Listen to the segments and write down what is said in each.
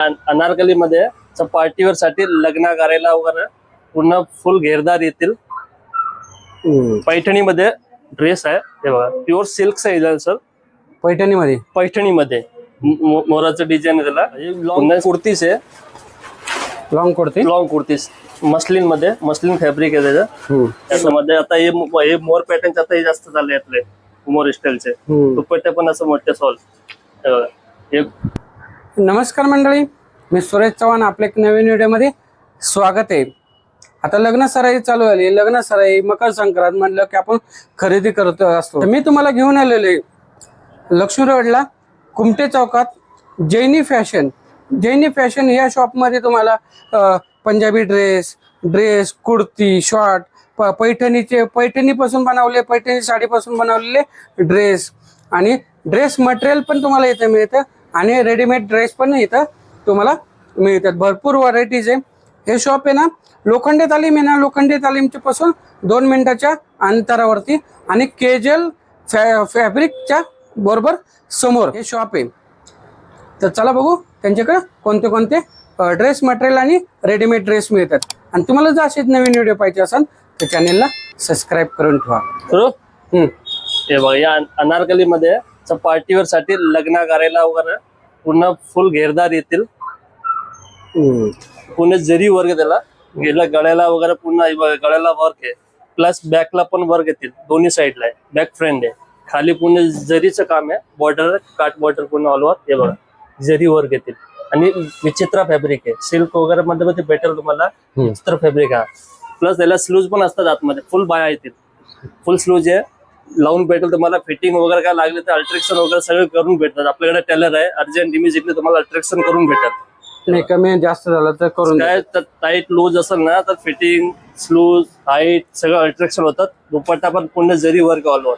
अनारकली मध्ये पार्टीवर साठी लग्न करायला वगैरे पूर्ण फुल घेरदार येतील. पैठणीमध्ये ड्रेस आहे. हे बघा प्युअर सिल्क आहे सर पैठणीमध्ये? पैठणीमध्ये. मो- मोराचं डिझाईन आहे त्याला. लॉंग कुर्तीस आहे. लॉंग कुर्ती? लॉंग कुर्तीस मस्लिनमध्ये मस्लिन फॅब्रिक आहे त्याचं. त्याच्यामध्ये आता हे हे मोर पॅटर्न आता हे जास्त झाले आपले मोर स्टाईलचे. दुपट्टे पण असं मोठे सॉल हे बघा हे नमस्कार मंडळी मी सुरेश चव्हाण आपल्या नवीन व्हिडिओमध्ये स्वागत आहे. आता लग्न सराई चालू झाली. लग्न सराई मकर संक्रांत म्हणलं की आपण खरेदी करतो असतो. तर मी तुम्हाला घेऊन आलेलो आहे. लक्ष्मी रोडला कुमटे चौकात जैनी फॅशन. जैनी फॅशन या शॉपमध्ये तुम्हाला Punjabi dress dress kurti short प पैठणीचे पैठणीपासून बनवले पैठणी साडीपासून बनवलेले ड्रेस. आणि ड्रेस मटेरियल पण तुम्हाला इथे मिळतं. आणि रेडीमेड ड्रेस पण इथं. तुम्हाला मिळतात. भरपूर व्हरायटीज आहे. हे शॉप आहे ना लोखंडे तालीम आहे ना लोखंडे तालीमच्या पासून दोन मिनिटाच्या अंतरावरती आणि केजल फॅ फॅब्रिकच्या बरोबर समोर हे शॉप आहे. तर चला बघू त्यांच्याकडे कोणते कोणते ड्रेस मटेरियल आणि रेडीमेड ड्रेस मिळतात. आणि तुम्हाला जर असेच नवीन व्हिडिओ पाहिजे असेल तर चॅनेलला सबस्क्राईब करून ठेवा. हे बघा या अनारकली मध्ये पार्टीवर साठी लग्न करायला वगैरे पूर्ण फुल घेरदार येतील. पूर्ण जरी वर्ग त्याला गेला गळ्याला वगैरे पूर्ण हे बघा, गळ्याला वर्क आहे. प्लस बॅकला पण वर्क येतील दोन्ही साईडला आहे. बॅक फ्रंट आहे. खाली पूर्ण जरीचं काम आहे बॉर्डर काट बॉर्डर पूर्ण ऑलवर हे बघा जरी वर्क येतील आणि विचित्र फॅब्रिक आहे. सिल्क वगैरे मध्ये मध्ये भेटेल तुम्हाला. विचित्र फॅब्रिक हा प्लस त्याला स्लूज पण असतात आतमध्ये. फुल बाया येतील. फुल स्लूज आहे. लावून भेटेल तुम्हाला फिटिंग वगैरे काय लागले तर अल्ट्रेक्शन वगैरे सगळं करून भेटतात. आपल्याकडे टेलर आहे अर्जंट इमिजिएटली तुम्हाला अल्ट्रेक्शन करून भेटल नाही कमी जास्त झालं तर करून. काय तर टाईट लूज असेल ना तर फिटिंग स्लूज हाईट सगळं अल्ट्रेक्शन होतात. दुपट्टा पण पूर्ण जरी वर्क ऑलवर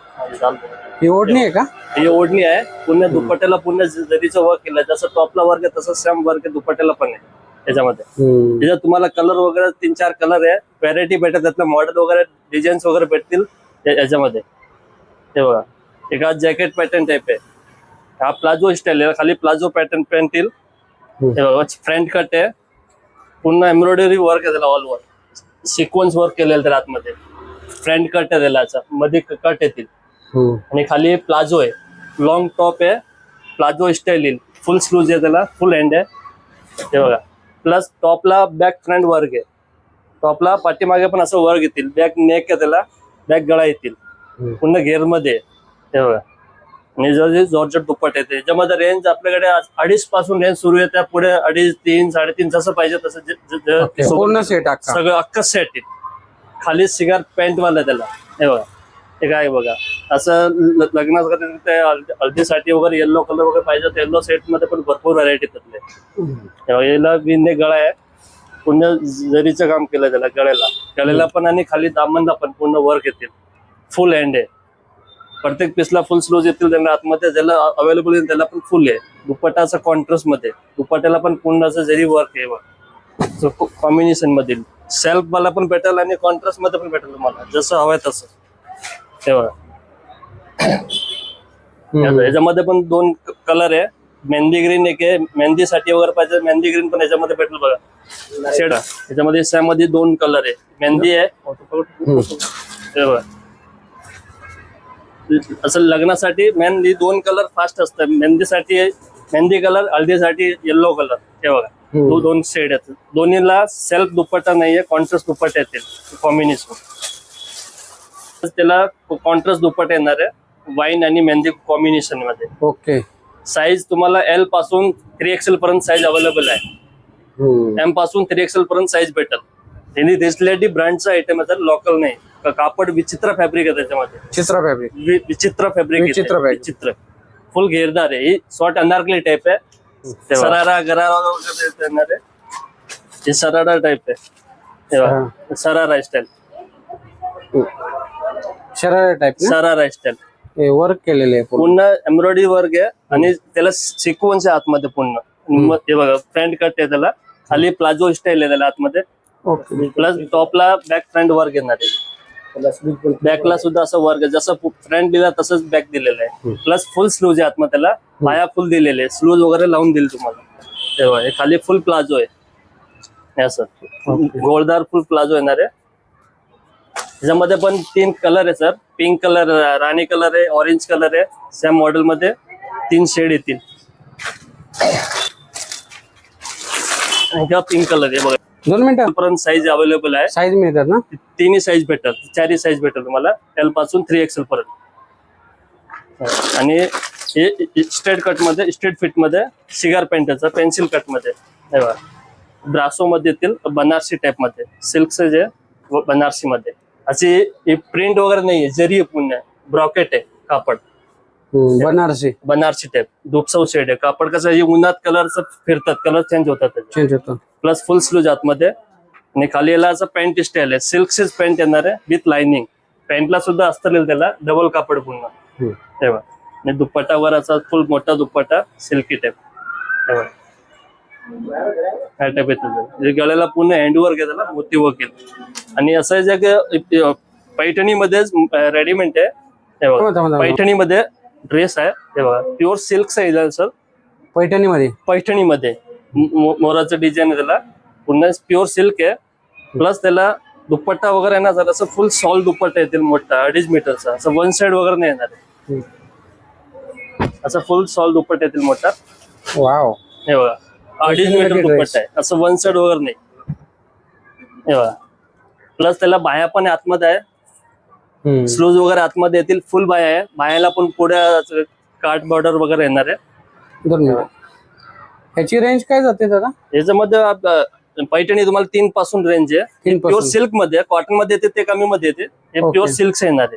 ही ओढणी आहे का? ही ओढणी आहे. पूर्ण दुपट्ट्याला पूर्ण ज- जरीचं वर्क केलं जसं टॉपला वर्क आहे तसं सेम वर्क आहे दुपट्ट्याला पण आहे. त्याच्यामध्ये. त्याच्यात तुम्हाला कलर वगैरे तीन चार कलर आहे. व्हरायटी भेटत त्यातलं मॉडेल वगैरे डिझाईन्स वगैरे भेटतील. याच्यामध्ये. हे बघा. एका जॅकेट पॅटर्न टाईप आहे. हा प्लाझो स्टाईल आहे. खाली प्लाझो पॅटर्न पॅन्ट येईल. हे बघा फ्रंट कट आहे. पूर्ण एम्ब्रॉयडरी वर्क आहे त्याला ऑल सिक्वन्स वर्क केलेलं त्याला आतमध्ये. फ्रंट कट आहे त्याला याचा. मध्ये कट येतील. आणि खाली प्लाझो आहे. लॉंग टॉप आहे. प्लाझो स्टाईल येईल. फुल स्लूज आहे त्याला. फुल हँड आहे. हे बघा. प्लस टॉपला बॅक फ्रंट वर्क आहे. टॉपला पाठीमागे पण असं वर्क येतील. बॅक नेक आहे त्याला. बॅक गळा येतील. पूर्ण घेरमध्ये आहे. हे बघा. आणि जॉर्जट दुप्पट येते. याच्यामध्ये रेंज आपल्याकडे अडीच पासून रेंज सुरू आहे त्या पुढे अडीच तीन साडेतीन जसं पाहिजे तसं. पूर्ण सेट अक्का सगळं अख्खं सेट आहे खाली सिगार पॅन्ट वाला त्याला. हे बघा. हे काय बघा. असं लग्नासाठी हल्दीसाठी वगैरे येल्लो कलर वगैरे पाहिजे येल्लो सेटमध्ये पण भरपूर व्हरायटी त्यातले. याला विने गळा आहे. पूर्ण जरीचं काम केलं त्याला गळ्याला. गळ्याला पण आणि खाली दामनला पण पूर्ण वर्क येतील. फुल हँड आहे. प्रत्येक पीसला फुल स्लोज येतील त्यांना आतमध्ये ज्याला अवेलेबल आहे त्याला पण फुल आहे. दुपट्टाचा कॉन्ट्रास्टमध्ये. दुपट्ट्याला पण पूर्ण असं जरी वर्क आहे कॉम्बिनेशन मधील. सेल्फ वाला पण भेटेल आणि कॉन्ट्रास्टमध्ये पण भेटेल तुम्हाला. जसं हवंय तसं. हे बघा. हम्म. याच्यामध्ये पण दोन कलर आहे. मेहंदी ग्रीन एक आहे. मेहंदीसाठी वगैरे पाहिजे मेहंदी ग्रीन पण याच्यामध्ये भेटेल बघा. शेड याच्यामध्ये त्यामध्ये दोन कलर आहे. मेहंदी आहे. हे बघा. असं लग्नासाठी मेहंदी दोन कलर फास्ट असतात मेहंदीसाठी मेहंदी कलर हळदीसाठी येल्लो कलर हे बघा. दो- दोन शेड आहेत. दोन्हीला सेल्फ दुपट्टा नाहीये कॉन्ट्रास्ट दुपट्टा येतील कॉम्बिनेशन त्याला कॉन्ट्रास्ट दुपट्टा येणार आहे. वाईन आणि मेहंदी कॉम्बिनेशनमध्ये. ओके साईज तुम्हाला एलपासून थ्री एक्सेल पर्यंत साईज अवेलेबल आहे. एमपासून थ्री एक्सेल पर्यंत साईज भेटेल. त्यांनी रेस्लेटी ब्रँडचा आयटम आहे तर लोकल नाही. का- कापड विचित्र फॅब्रिक आहे त्याच्यामध्ये. चित्रा फॅब्रिक वि- विचित्र फॅब्रिक विचित्र fabric. विचित्र. फुल घेरदार आहे. ही शॉर्ट अनारकली टाईप आहे. सरारा गरारा वगैरे आहे. हे सरारा टाईप आहे. हे बघा. Sharara style sharara type sharara style work केलेले आहे पूर्ण. पूर्ण एम्ब्रॉयडरी वर्क आहे आणि त्याला सिक्वन्स आहे आतमध्ये पूर्ण. मग हे बघा फ्रंट कट आहे त्याला. खाली प्लाझो स्टाईल आहे त्याला आतमध्ये. ओके. प्लस टॉपला बॅक फ्रंट वर्क येणार आहे. बॅकला सुद्धा असं वर्क आहे जसं फ्रंट दिला तसंच बॅक दिलेलं आहे. प्लस फुल स्लूज आहे आतमध्ये त्याला पाया फुल दिलेले स्लूज वगैरे लावून दिले तुम्हाला. हे बघा, हे खाली फुल प्लाझो आहे. असं. गोळदार फुल प्लाझो येणार आहे. त्याच्यामध्ये पण तीन कलर आहे सर पिंक कलर राणी कलर आहे ऑरेंज कलर आहे. सेम मॉडेल मध्ये तीन शेड येतील. पिंक कलर आहे बघा. दोन मिनिटं. पर्यंत साईज अवेलेबल आहे. साईज मिळतात ना? तिन्ही साईज भेटतात. चारही साईज भेटेल तुम्हाला. एलपासून थ्री एक्सेल पर्यंत. आणि हे स्ट्रेट कटमध्ये स्ट्रेट फिटमध्ये सिगार पॅन्टचा पेन्सिल कटमध्ये. ब्रासो मध्ये येतील बनारसी टाईपमध्ये. सिल्कचे जे बनारसी मध्ये. अशी प्रिंट वगैरे नाहीये जरी आहे पुण्य ब्रॉकेट आहे कापड. बनारसी. बनारसी टाईप दुपसव शेड आहे. कापड कसं आहे, उन्हात कलरचं फिरतात कलर चेंज होतात चेंज होतो प्लस फुल स्लूज आतमध्ये आणि खाली याला असं पॅन्ट स्टाईल आहे. सिल्कचीच पॅन्ट येणार आहे विथ लाइनिंग पॅन्टला सुद्धा असतं त्याला डबल कापड पूर्ण. तेव्हा आणि दुपट्टावर असा फुल मोठा दुपट्टा सिल्की टाईप तेव्हा ह्या टाईप येतो म्हणजे गळ्याला पूर्ण हँडवर्क आहे त्याला मोती वर्क येईल आणि असं आहे जे की पैठणीमध्येच रेडीमेड आहे. हे थांबा. पैठणीमध्ये ड्रेस आहे. हे बघा. प्युअर सिल्क आहे सर पैठणीमध्ये? पैठणीमध्ये. मोराचं डिझाईन आहे त्याला. पुन्हा प्युअर सिल्क आहे. प्लस त्याला दुपट्टा वगैरे ना जर असं फुल सॉल दुपट्टा येतील मोठा अडीच मीटरचा असं वन साइड वगैरे नाही येणार. आहे. असं फुल सॉल दुपट्टा येतील मोठा. वाव हे बघा अडीच मीटर. दुपट्टा आहे. असं वन साइड वगैरे नाही. हे बघा. प्लस त्याला बाया पण आतमध्ये आहे. स्लूज वगैरे आतमध्ये येतील. फुल बाया आहे. बायाला पण पुढे काट बॉर्डर वगैरे येणार आहे. मिनिट ह्याची रेंज काय जाते दादा? याच्यामध्ये आप- पैठणी तुम्हाला तीन पासून रेंज आहे. तीन प्युअर सिल्कमध्ये कॉटनमध्ये येते ते कमी मध्ये येते. हे Okay. प्युअर सिल्क येणार आहे.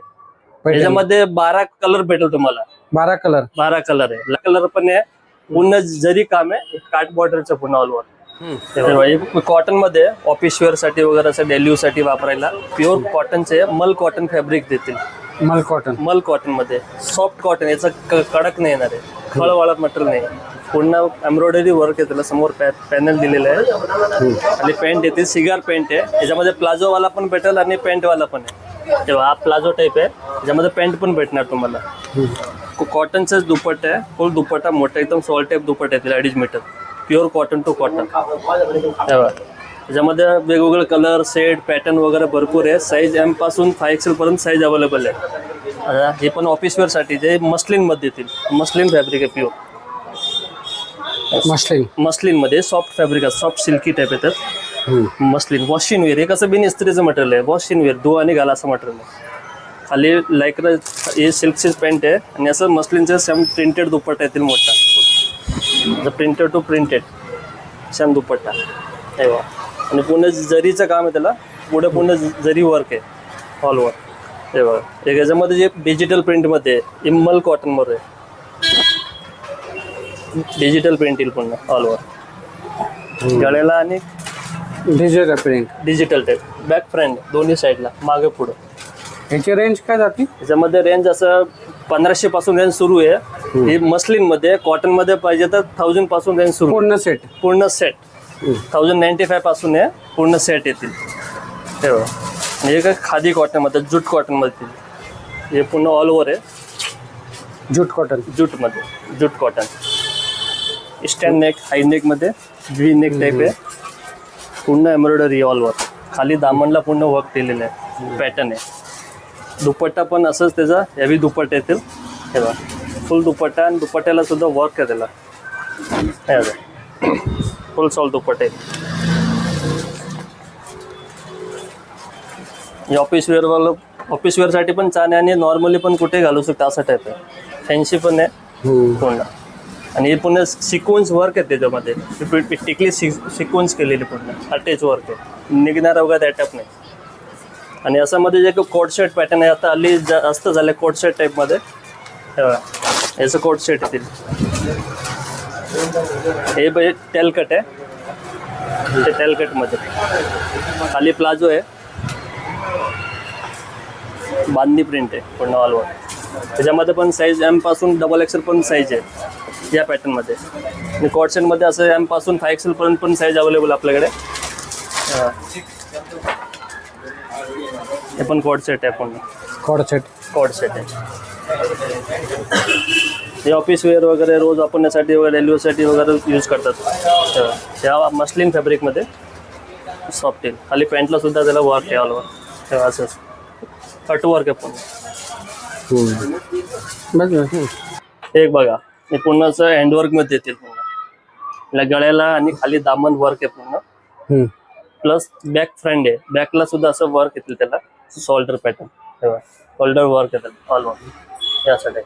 पैठणी. याच्यामध्ये बारा कलर भेटेल तुम्हाला. बारा कलर बारा कलर आहे. कलर पण आहे. पूर्ण जरी काम आहे काट बॉर्डरचं पुन्हा ऑलवर कॉटनमध्ये ऑफिस वेअरसाठी वगैरे असं डेली यूजसाठी वापरायला. प्युअर कॉटनचे मल कॉटन फॅब्रिक देतील. मल कॉटन मल कॉटनमध्ये सॉफ्ट कॉटन याचं क- कडक नाही येणार आहे. खळवाळत मटेरियल नाही. पुन्हा एम्ब्रॉयडरी वर्क आहे त्याला समोर पॅनल दिलेलं आहे. आणि पॅन्ट येते सिगार पॅन्ट आहे. याच्यामध्ये प्लाझोवाला पण भेटेल आणि पेंटवाला पण आहे. तेव्हा हा प्लाझो टाईप आहे. त्याच्यामध्ये पॅन्ट पण भेटणार तुम्हाला. कॉटनचाच दुपट्टा आहे. फुल दुपट्टा मोठा एकदम सॉल टाईप दुपट्टा येतील अडीच metre pure cotton to cotton तेव्हा त्याच्यामध्ये वेगवेगळे कलर सेट पॅटर्न वगैरे भरपूर आहे. साईज एमपासून फाय एक्सेलपर्यंत साईज अवेलेबल आहे. हे पण ऑफिसवेअरसाठी जे मस्लिनमध्ये येतील. मस्लिन फॅब्रिक आहे प्युअर मस्लिन मस्लिनमध्ये सॉफ्ट फॅब्रिक आहे सॉफ्ट सिल्की टाईप येतात. मस्लिन वॉशिंग वेअर हे कसं बिन इस्त्रीचं मटेरियल आहे. वॉशिंग वेअर धुवा आणि घाला असं मटेरियल आहे. खाली लाईक हे सिल्कची पॅन्ट आहे आणि असं मस्लिनचं सेम प्रिंटेड दुपट्टा येतील मोठा. Printed to printed same dupatta. हे बघा. आणि पूर्ण जरीचं काम आहे त्याला. पुढे पूर्ण जरी वर्क आहे. ऑल वर्क हे बघा. याच्यामध्ये जे डिजिटल प्रिंटमध्ये आहे इम्मल कॉटनमध्ये डिजिटल प्रिंट येईल पुन्हा ऑल ओव्हर गळ्याला आणि digital print digital type back front दोन्ही साईडला मागे पुढं. ह्याची रेंज काय जाते? त्याच्यामध्ये रेंज असं पंधराशे पासून रेंज सुरू आहे. ही मस्लिनमध्ये कॉटनमध्ये पाहिजे तर थाउजंडपासून रेंज सुरू. पूर्ण सेट पूर्ण सेट थाउजंड नाईन्टी फायपासून आहे पूर्ण सेट येतील. हे हे काय खादी कॉटनमध्ये जूट कॉटनमध्ये. हे पूर्ण ऑल ओव्हर आहे. Jute cotton जूटमध्ये jute cotton stand neck high नेकमध्ये V neck type आहे. पूर्ण एम्ब्रॉयडरी ऑल वर्क खाली दामणला पूर्ण वर्क केलेलं आहे. पॅटर्न आहे. दुपट्टा पण असंच त्याचा हेवी दुपट्टा येतील. हे बघा. फुल दुपट्टा आणि दुपट्ट्याला सुद्धा वर्क आहे त्याला. हे बघा. फुल सॉल दुपट्टे. हे ऑफिस वेअरवालं ऑफिस वेअरसाठी पण छान आहे आणि नॉर्मली पण कुठे घालू शकता असा टाईप आहे. फॅन्सी पण आहे. पूर्ण. आणि हे पूर्ण सिक्वन्स वर्क आहे त्याच्यामध्ये. टिक- टिकली सिक्वन्स केलेली पूर्ण. अटॅच वर्क आहे. निघणारा वगैरे अटॅप नाही आणि असामध्ये जे कोट सेट पॅटर्न आहे आता हल्ली जास्त झालं कोट सेट टाईपमध्ये याचं कोट सेट येतील. हे बघ टेलकट आहे. ते टेलकटमध्ये खाली प्लाझो आहे. बांधणी प्रिंट आहे पूर्ण ऑलवर त्याच्यामध्ये पण साईज एमपासून डबल एक्सेल पण साईज आहे. या पॅटर्नमध्ये आणि कॉट सेटमध्ये असं एमपासून फाय एक्सेल पर्यंत पण साईज अवेलेबल आपल्याकडे. हा. पण कॉड सेट आहे पूर्ण. कॉड सेट कॉड सेट आहे. हे ऑफिस वेअर वगैरे रोज वापरण्यासाठी वगैरे रेल्वेसाठी वगैरे यूज करतात. त्या मस्लिन फॅब्रिकमध्ये सॉफ्ट येईल खाली पॅन्टला सुद्धा त्याला वर्क आहे ऑलवर तेव्हा असं कट वर्क आहे पूर्ण. हं. एक बघा. हे पूर्ण असं हँडवर्कमध्ये येतील पूर्ण. गळ्याला आणि खाली दामन वर्क आहे पूर्ण. प्लस बॅक फ्रंट आहे. बॅकला सुद्धा असं वर्क येतील त्याला. शोल्डर पॅटर्न शोल्डर वर्क येतात ऑल वर यासाठी.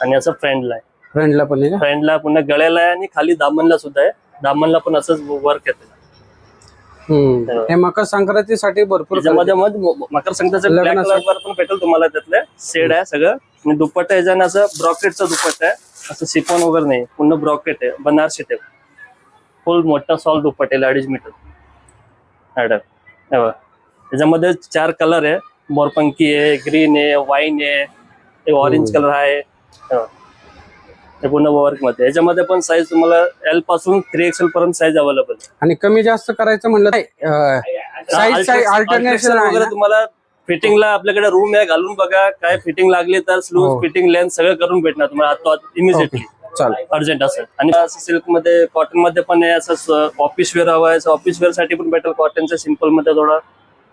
आणि असं फ्रंटला आहे. फ्रेंडला पण फ्रंटला पुन्हा गळ्याला आहे आणि खाली दामनला सुद्धा आहे. दामनला पण असंच वर्क येतं. हं. मकर संक्रांतीसाठी भरपूर त्याच्यामध्ये मकर संक्रांतीचं. कलर पण भेटेल तुम्हाला त्यातले. सेड आहे सगळं. आणि दुपट्टा याच्यानं असं ब्रॉकेटचं दुपट्टा आहे. असं सिफॉन वगैरे नाही. पूर्ण ब्रॉकेट आहे. बनारसी टाईप फुल मोठा सॉल दुपट्टा आहे अडीच मीटर. मॅडम. त्याच्यामध्ये चार कलर आहे. मोरपंखी आहे ग्रीन आहे वाईन आहे. एक ऑरेंज कलर आहे. हे बघा. हे पूर्ण वर्कमध्ये याच्यामध्ये पण साईज तुम्हाला एलपासून थ्री एक्सेल पर्यंत साईज अवेलेबल आहे. आणि कमी जास्त करायचं म्हणलं साईज अल्टरनेशन आहे वगैरे? तुम्हाला फिटिंगला आपल्याकडे रूम आहे घालून बघा. काय फिटिंग लागली तर. स्लूज फिटिंग लेन्थ सगळं करून भेटणार तुम्हाला. इमिजिएटली चालेल. अर्जंट असेल आणि असं सिल्कमध्ये कॉटनमध्ये पण आहे असं ऑफिस वेअर हवं आहे. ऑफिस वेअरसाठी पण भेटेल कॉटनच्या सिंपलमध्ये थोडा.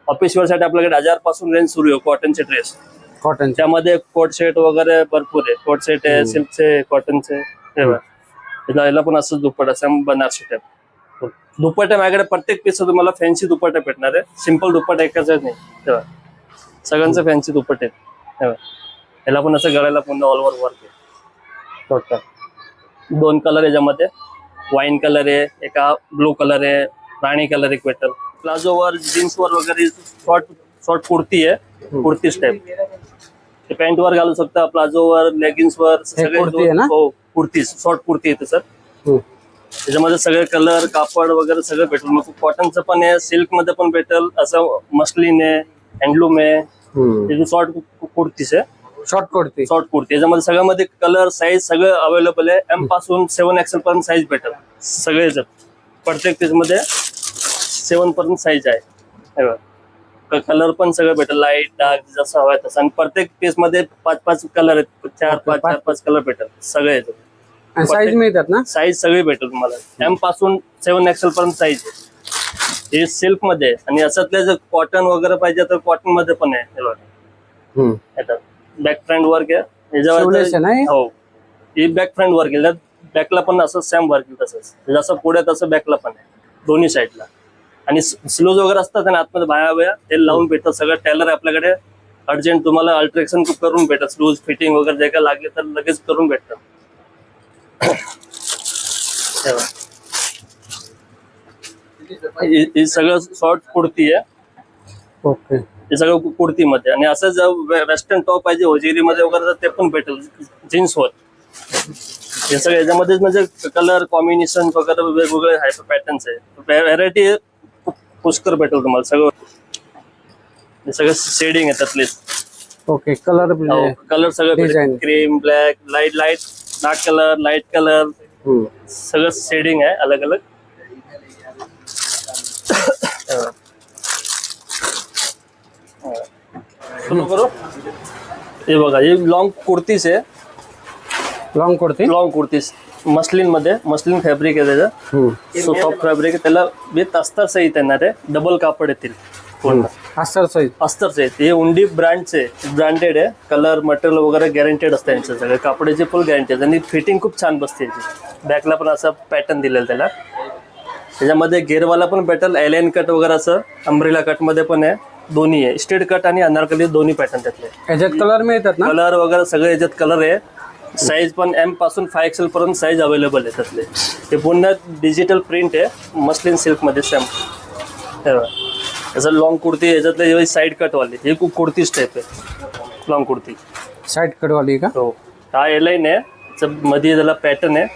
ऑफिस वेअरसाठी आपल्याकडे हजारपासून रेंज सुरू आहे कॉटनचे ड्रेस कॉटन त्यामध्ये कोट सेट वगैरे भरपूर आहे. कोट सेट आहे सिल्कचे कॉटनचे. याला याला पण असंच दुपट्टा सेम बनारसी टाईप दुपट्टा माझ्याकडे प्रत्येक पीस तुम्हाला फॅन्सी दुपट्टा भेटणार आहे. सिंपल दुपट्टा एकाच नाही तेव्हा सगळ्यांचं फॅन्सी दुपट्टे आहेत. तेव्हा याला पण असं गळ्याला पुन्हा ऑल ओव्हर वर्क आहे. टोटल दोन कलर याच्यामध्ये वाईन कलर आहे एका ब्लू कलर आहे राणी कलर एक भेटल प्लाझोवर जीन्सवर वगैरे शॉर्ट शॉर्ट कुर्ती आहे. कुर्तीच टाईप ते पॅन्ट वर घालू शकता प्लाझोवर लेगिन्सवर सगळे आहे? हो शॉर्ट कुर्ती येते सर हं. त्याच्यामध्ये सगळे कलर कापड वगैरे सगळं भेटेल. मग कॉटनचं पण आहे सिल्कमध्ये पण भेटेल. असं मस्लिन आहे. हँडलूम आहे. हं. शॉर्ट कुर्तीस आहे. शॉर्ट कुर्ती. शॉर्ट कुर्ती. याच्यामध्ये सगळ्यामध्ये कलर साईज सगळं अवेलेबल आहे. एमपासून सेवन एक्सेल पर्यंत साईज भेटेल. सगळे प्रत्येक पीसमध्ये सेवन पर्यंत साईज आहे. कलर पण सगळं भेटेल. लाइट डार्क जसं हवं तसं. आणि प्रत्येक पीसमध्ये पाच पाच कलर आहेत. चार पाच चार पाच कलर भेटेल. सगळे येतात साईज मिळतात ना? साईज सगळी भेटेल तुम्हाला. एमपासून सेवन एक्सेल पर्यंत साईज आहे. हे सिल्कमध्ये आहे. आणि याच्यातले जर कॉटन वगैरे पाहिजे तर कॉटनमध्ये पण आहे. हे बघा. बॅक फ्रंट वर्क आहे. हे? याच्यावर हो? ही. बॅक फ्रंट वर्क आहे. बॅकला पण असं सेम वर्क आहे तसंच. जसं पुढे तसं बॅकला पण आहे. दोन्ही साईडला आणि स्लोज वगैरे असतात आणि आतमध्ये बाया बाया ते लावून भेटतात. सगळं टेलर आहे आपल्याकडे. अर्जंट तुम्हाला अल्ट्रेक्शन करून भेटतात. स्लूज फिटिंग वगैरे जे काय लागले तर लगेच करून भेटतात. हे सगळं शॉर्ट कुर्ती आहे. ओके. हे सगळं कुर्तीमध्ये आणि असं जर वेस्टर्न टॉप पाहिजे होजेरीमध्ये वगैरे तर ते पण भेटेल जीन्सवर हे सगळं याच्यामध्येच म्हणजे कलर कॉम्बिनेशन वगैरे वेगवेगळे आहे पॅटर्न्स आहे व्हरायटी पुष्कर भेटेल तुम्हाला सगळं. हे सगळं शेडिंग आहे त्यातले. ओके कलर कलर सगळं हो. Design. Cream black light light dark colour light colour सगळं शेडिंग आहे अलग अलग सुरू करू हे बघा ही लॉंग कुर्तीस आहे. लॉंग कुर्ती? लॉंग कुर्तीस. मस्लिनमध्ये मस्लिन फॅब्रिक आहे त्याचं. हं. सो सॉफ्ट फॅब्रिक आहे. त्याला विथ अस्तर सहित येणार आहे डबल कापड येतील. पूर्ण अस्तर साईज अस्तरचे आहेत हे उंडी ब्रँडचे ब्रँडेड आहे. कलर मटेरियल वगैरे गॅरंटेड असतं यांचं सगळं. कापडाची फुल गॅरंटी आणि फिटिंग खूप छान बसते याची. बॅकला पण असं पॅटर्न दिलेलं त्याला. त्याच्यामध्ये घेरवाला पण भेटेल एलाइन कट वगैरे असं अम्ब्रेला कटमध्ये पण आहे. दोन्ही आहे. स्ट्रेट कट आणि अनारकली दोन्ही पॅटर्न त्यातले. याच्यात कलर मिळतात ना? कलर वगैरे सगळे याच्यात कलर आहे. साईज पण एमपासून फाय एक्सेल पर्यंत साईज अवेलेबल आहे त्यातले. ते पुन्हा डिजिटल प्रिंट आहे. मस्लिन सिल्कमध्ये सेम याचं लॉंग कुर्ती याच्यातले साईड कट वाले हे खूप कुर्तीच टाईप आहे. लॉंग कुर्ती साईड कटवाली का? हो. हा एलाईन आहे. मध्ये त्याला पॅटर्न आहे.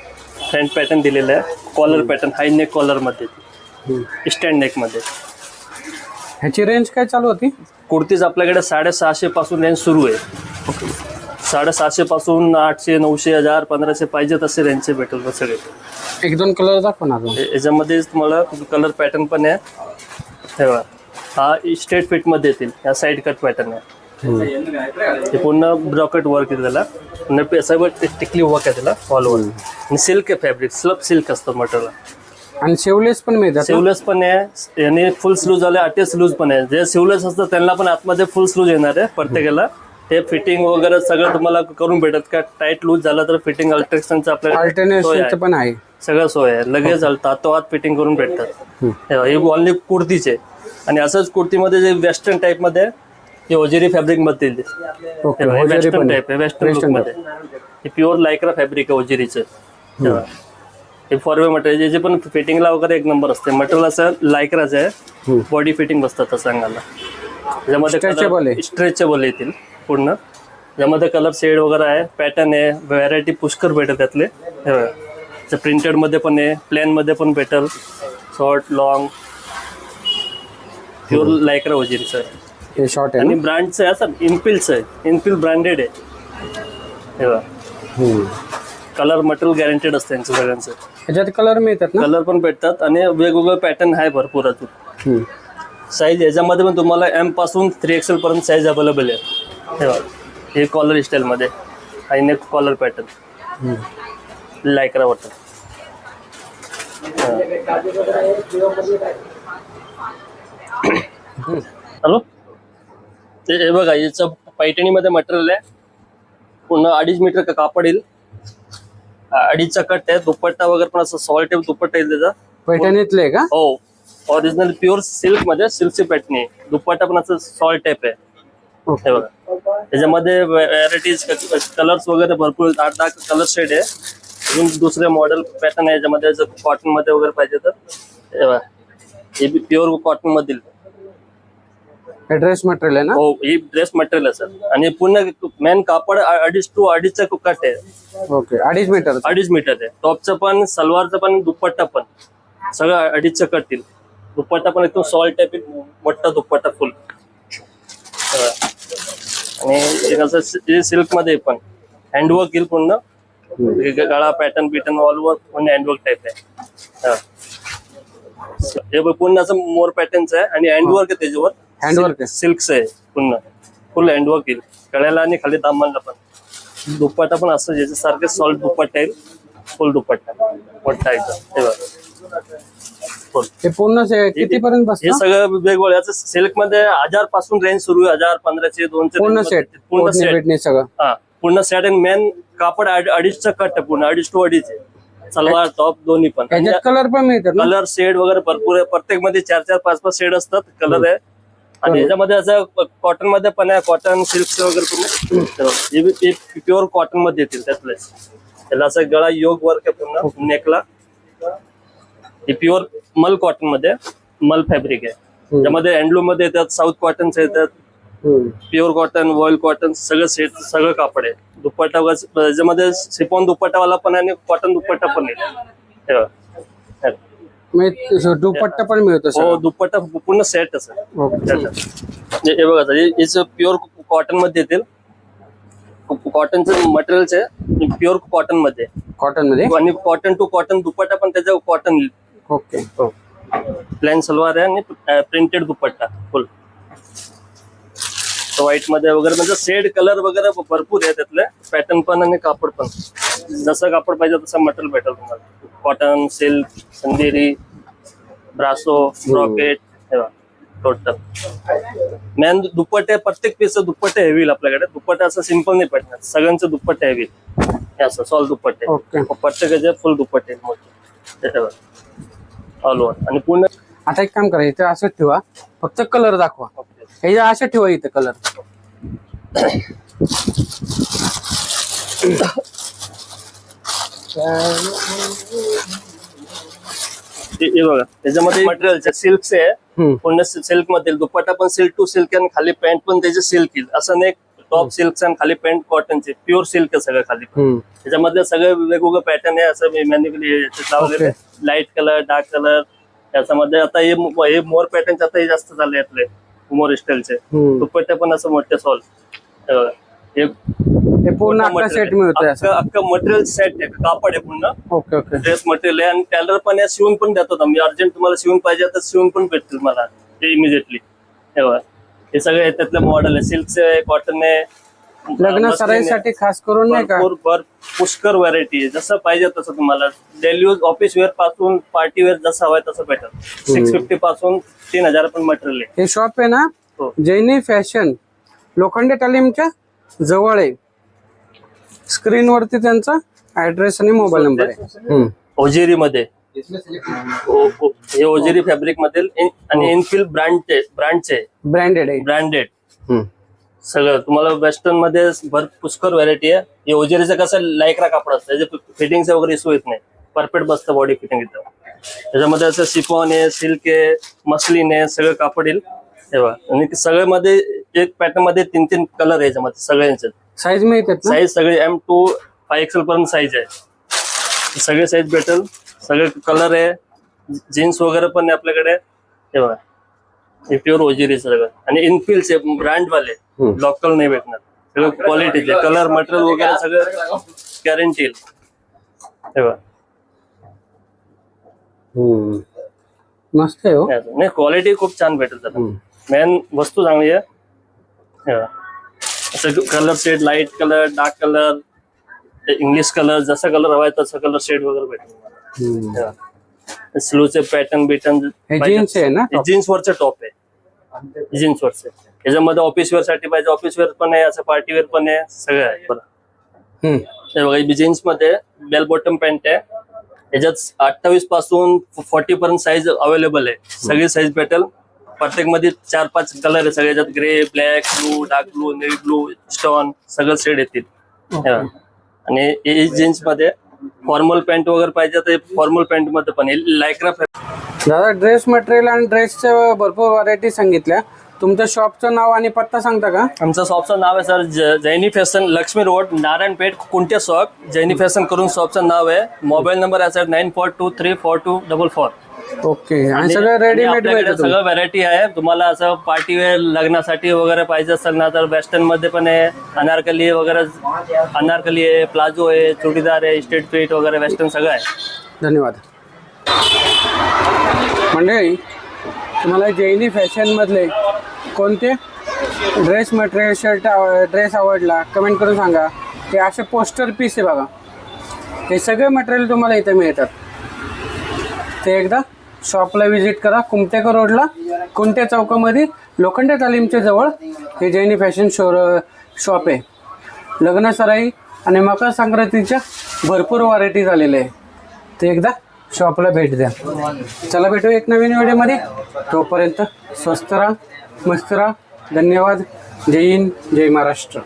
फ्रंट पॅटर्न दिलेलं आहे. कॉलर पॅटर्न हाय नेक कॉलरमध्ये. स्टँड नेकमध्ये. ह्याची रेंज काय चालू होती? कुर्तीज आपल्याकडे साडेसहाशे पासून रेंज सुरू आहे. साडेसहाशे पासून आठशे नऊशे हजार पंधराशे पाहिजे तसे रेंजचे भेटेल बघ सगळे. एक दोन कलर दाखव ना अजून. या- याच्यामध्ये तुम्हाला कलर पॅटर्न पण आहे. हे बघा. हा स्ट्रेट फिटमध्ये येतील. ह्या साईड कट पॅटर्न आहे. हे पूर्ण ब्रॉकेट वर्क आहे त्याला पुन्हा टिक- टिकली वर्क आहे त्याला ऑल ओव्हर आणि सिल्क आहे फॅब्रिक स्लब सिल्क असतं मटेरियल आणि शेवलेस पण मिळतात ना? सिवलेस पण आहे आणि फुल स्लूज आले अटे स्लूज पण आहे जे सिवलेस असतं त्यांना पण आतमध्ये फुल स्लूज येणार आहे प्रत्येकाला ते फिटिंग वगैरे सगळं तुम्हाला करून भेटत का टाईट लूज झालं तर फिटिंग अल्ट्रेक्शनचं आपल्याला. पण आहे सगळं सोय आहे लगेच तो आत फिटिंग करून भेटतात हे ओनली कुर्तीचे आणि असंच कुर्तीमध्ये जे वेस्टर्न टाईपमध्ये आहे, हे ओजेरी फॅब्रिकमध्ये वेस्टर्न टाईप आहे वेस्टर्नमध्ये. हे प्युअर लायक्रा फॅब्रिक आहे ओजेरीचं. हे. फॉरवे मटेरियल जे पण फिटिंगला वगैरे एक नंबर असते. मटेरियल असं लायक्राचं आहे. बॉडी फिटिंग बसतात असं अंगाला त्याच्यामध्ये. स्ट्रेचेबल येतील पूर्ण. यामध्ये कलर शेड वगैरे आहे पॅटर्न आहे व्हरायटी पुष्कर भेटत त्यातले. प्रिंटेडमध्ये पण आहे प्लेन मध्ये पण भेटल. शॉर्ट लॉंग प्युअर लायक्रा वजीरचं आहे. हे शॉर्ट आहे आणि ब्रँडचं आहे असं इनफिल्डचं आहे. इनफिल्ड ब्रँडेड आहे. हे बघा. कलर मटेरियल गॅरंटेड असतं त्यांचं सगळ्यांचं. ह्याच्यात कलर मिळतात ना? कलर पण भेटतात आणि वेगवेगळे पॅटर्न आहे भरपूर अजून. हम्म. साईज याच्यामध्ये पण तुम्हाला एमपासून थ्री एक्सेल पर्यंत साईज अवेलेबल आहे. हे बघा. हे कॉलर स्टाईलमध्ये आणि नेक कॉलर पॅटर्न लायक्रा वाटत. हॅलो ते हे बघा याचं पैठणीमध्ये मटेरियल आहे. पूर्ण अडीच मीटर का कापड येईल अडीचचा कट आहे. दुपट्टा वगैरे पण असं सॉल्ट टाईप दुपट्टा येईल त्याचा. पैठणीतले का? हो. ओरिजिनल प्युअर सिल्कमध्ये सिल्कची पॅटर्न आहे. दुपट्टा पण असं सॉल्ट टाईप आहे. हे बघा. त्याच्यामध्ये व्हरायटीज कलर्स वगैरे भरपूर. आठ दहा कलर शेड आहे. अजून दुसरे मॉडेल पॅटर्न आहे. याच्यामध्ये जर कॉटनमध्ये वगैरे पाहिजे तर. हे बघा. हे बी प्युअर कॉटन मधील हे ड्रेस मटेरियल आहे ना? हो ही ड्रेस मटेरियल आहे सर आणि पूर्ण मेन कापड अडीच टू अडीचचा कट आहे. ओके अडीच मीटर अडीच मीटर आहे. टॉपचं पण सलवारचं पण दुपट्टा पण. सगळं अडीचचं कट येईल दुपट्टा पण एकदम सॉल्ट टाईप मोठा दुपट्टा फुल आणि सिल्कमध्ये पण. हँडवर्क येईल पूर्ण. गळा पॅटर्न बिटर्न ऑल ओव्हर पूर्ण हँडवर्क टाईप आहे. हा. पूर्ण असं मोर पॅटर्नचं आहे. आणि हँडवर्क आहे त्याच्यावर. Handwork आहे. सिल्कचं आहे पूर्ण. फुल हँडवर्क येईल गळ्याला आणि खाली दामनला पण. दुपट्टा पण असं ज्याच्यासारखे सॉल्ट दुपट्टा येईल फुल दुपट्टा. मोठा एकदम हे बघा. हे पूर्ण किती पर्यंत हे सगळं वेगवेगळं. याचं सिल्कमध्ये हजारपासून रेंज सुरू आहे. हजार पंधराशे दोनशे पूर्ण सेट. पूर्ण सेट सगळं. हा. पूर्ण सेट आणि मेन कापड अड- अडीचचं कट आहे. पूर्ण अडीच टू अडीच आहे. सलवार टॉप दोन्ही पण. कलर पण मिळतात कलर शेड वगैरे भरपूर आहे. प्रत्येकमध्ये चार चार पाच पाच शेड असतात. कलर आहे. आणि याच्यामध्ये असं कॉटनमध्ये पण आहे. कॉटन सिल्क वगैरे पूर्ण प्युअर कॉटनमध्ये येतील त्यातले त्याला असं गळा योग वर्क आहे पूर्ण नेकला हे प्युअर मल कॉटनमध्ये. मल फॅब्रिक आहे. त्यामध्ये हँडलूममध्ये येतात साऊथ कॉटनचे येतात. प्युअर कॉटन वॉइल कॉटन सगळं सेट सगळं कापड आहे. दुपट्टा वगैरे त्याच्यामध्ये सिपॉन दुपट्टावाला पण आहे आणि कॉटन दुपट्टा पण आहे. म्हणजे दुपट्टा पण मिळतो हो दुपट्टा पूर्ण सेट असं ओके. हे हे बघा सर याचं प्युअर कॉटनमध्ये येतील. कॉटनचं मटेरियलच आहे प्युअर कॉटनमध्ये. कॉटनमध्ये? आणि कॉटन टू कॉटन दुपट्टा पण त्याच्या कॉटन ओके. प्लेन सलवार आहे आणि प्रिंटेड दुपट्टा फुल व्हाईटमध्ये वगैरे म्हणजे शेड कलर वगैरे भरपूर आहे त्यातले. पॅटर्न पण आणि कापड पण. जसं कापड पाहिजे तसं मटेरियल भेटेल तुम्हाला. कॉटन सिल्क चंदेरी ब्रासो ब्रॉकेट हे टोटल मॅन दुपट्टे प्रत्येक पीस दुपट्टे हेवी आपल्याकडे दुपट्टे असं सिंपल नाही पडणार सगळ्यांचे दुपट्टे हेवी हे असं सॉल दुपट्टे प्रत्येकाचे फुल दुपट्टे मोठे ऑल ओव्हर आणि पूर्ण आता एक काम करा इथं असं ठेवा फक्त कलर दाखवा हे असं ठेवा इथं कलर हे हे बघा त्याच्यामध्ये मटेरियल सिल्कचे आहे. पूर्ण सिल्कमध्ये दुपट्टा पण सिल्क टू सिल्क आणि खाली पॅन्ट पण त्याचे सिल्क येईल असं नाही टॉप सिल्क आणि खाली पॅन्ट कॉटनचे प्युअर सिल्क आहे सगळं खाली. त्याच्यामध्ये सगळे वेगवेगळे पॅटर्न आहे असं लावलेले लाइट कलर डार्क कलर त्याच्यामध्ये आता हे हे मोर पॅटर्न आता हे जास्त झाले यातले. मोर स्टाईलचे दुपट्टे पण असं मोठे सॉल हे हे पूर्ण अख्खा सेट मिळतोय असं. अख्खं मटेरियल सेट आहे. कापड आहे पूर्ण. Okay okay. ड्रेस मटेरियल आहे. आणि टेलर पण आहे शिवून पण देतो आम्ही अर्जंट तुम्हाला शिवून पाहिजे तर शिवून पण भेटतील मला. ते इमिजिएटली हे बघा. हे सगळे त्यातले मॉडेल आहे. सिल्कचे कॉटन आहे. लग्न मसलिन आहे. सराईसाठी खास करून नाही का? भरपूर भर पुष्कर व्हरायटी आहे. जसं पाहिजे तसं तुम्हाला. डेली यूज ऑफिस वेअरपासून पार्टी वेअर जसं हवंय तसं भेटेल. सिक्स फिफ्टी पासून तीन हजार पण मटेरियल आहे. हे शॉप आहे ना? हो. जैनी फॅशन. लोखंडे तालीमच्या? जवळ आहे. स्क्रीनवरती त्यांचा ऍड्रेस आणि मोबाईल नंबर आहे. ओजेरी मध्ये ओ- ओ- हे ओजेरी फॅब्रिक मधील आणि इनफिल ब्रँडचे ब्रँडचे ब्रँडेड आहे. ब्रँडेड. सगळं तुम्हाला वेस्टर्नमध्ये भर पुष्कर व्हरायटी आहे. हे ओजेरीचं कसं लायक्रा कापड असतं त्याचे फिटिंगचा वगैरे इश्यू येत नाही. परफेक्ट बसतं बॉडी फिटिंग इथं त्याच्यामध्ये असं सिफॉन आहे सिल्क आहे मसलिन आहे सगळं कापड येईल. तेव्हा आणि सगळ्या मध्ये एक पॅटर्नमध्ये तीन तीन कलर आहे याच्यामध्ये सगळ्यांचे. साईज मिळतात ना? साईज सगळे एम टू फाय एक्सेल पर्यंत साईज आहे. सगळे साईज भेटेल. सगळे कलर आहे. जीन्स वगैरे पण आहे आपल्याकडे. हे बघा. हे प्युअर ओजिरी सगळं. आणि इनफिल्स आहे ब्रँड वाले. हम्म. लोकल नाही भेटणार. सगळं क्वालिटीचे कलर मटेरियल वगैरे सगळं गॅरंटी येईल हे बघा. मस्त आहे हो. नाही क्वालिटी खूप छान भेटेल त्याला. मेन वस्तू चांगली आहे. हे. असं colour shade light colour dark colour English colour जसा कलर हवाय तसा कलर शेड वगैरे भेटेल. स्लूचे पॅटर्न बिटर्न jeans आहे ना? जीन्स वरचे टॉप आहे. जीन्स वरचे. याच्यामध्ये ऑफिस वेअरसाठी पाहिजे. ऑफिस वेअर पण आहे असं पार्टी वेअर पण आहे सगळं आहे. बरं. बघा जीन्समध्ये बेल बॉटम पॅन्ट आहे. याच्यात अठ्ठावीसपासून फोर्टी पर्यंत साईज अवेलेबल आहे. सगळी साईज भेटेल. प्रत्येकमध्ये चार पाच कलर आहे सगळे याच्यात grey black blue dark blue navy blue stone सगळं शेड येतील. हे. आणि जीन्समध्ये फॉर्मल पॅन्ट वगैरे पाहिजे तर फॉर्मल पॅन्टमध्ये पण लायक्रा दादा ड्रेस मटेरियल आणि ड्रेसच्या भरपूर व्हरायटी सांगितल्या. तुमच्या शॉपचं नाव आणि पत्ता सांगता का? आमचं शॉपचं नाव आहे सर ज- Jaini fashion Lakshmi road Narayanpeth Kunte shop Jaini fashion करून शॉपचं नाव आहे. मोबाईल नंबर आहे sir nine four two three four two double four okay. आणि सगळं रेडीमेड मिळतं सगळं व्हरायटी आहे. तुम्हाला असं पार्टी वेअर लग्नासाठी वगैरे पाहिजे असेल ना तर वेस्टर्नमध्ये पण आहे. अनारकली वगैरे अनारकली आहे प्लाझो आहे चुडीदार आहे स्ट्रेट फिट वगैरे वेस्टर्न सगळं आहे. धन्यवाद. मंडळी तुम्हाला जैनी फॅशनमधले कोणते ड्रेस मटेरियल शर्ट ड्रेस आवडला कमेंट करून सांगा. हे असे पोस्टर पीस आहे बघा. हे सगळे मटेरियल तुम्हाला इथे मिळतात. ते एकदा शॉपला व्हिजिट करा कुमटेकर रोडला कुंटे चौकामध्ये लोखंडे तालीमच्या जवळ हे जैनी फॅशन शो शॉप आहे. लग्न सराई आणि मकर संक्रांतीच्या भरपूर व्हरायटी झालेल्या आहे. ते एकदा शॉपला भेट द्या. चला भेटू एक नवीन व्हिडिओमध्ये. तोपर्यंत स्वस्त राहा मस्त राहा. धन्यवाद. जय हिंद जय महाराष्ट्र.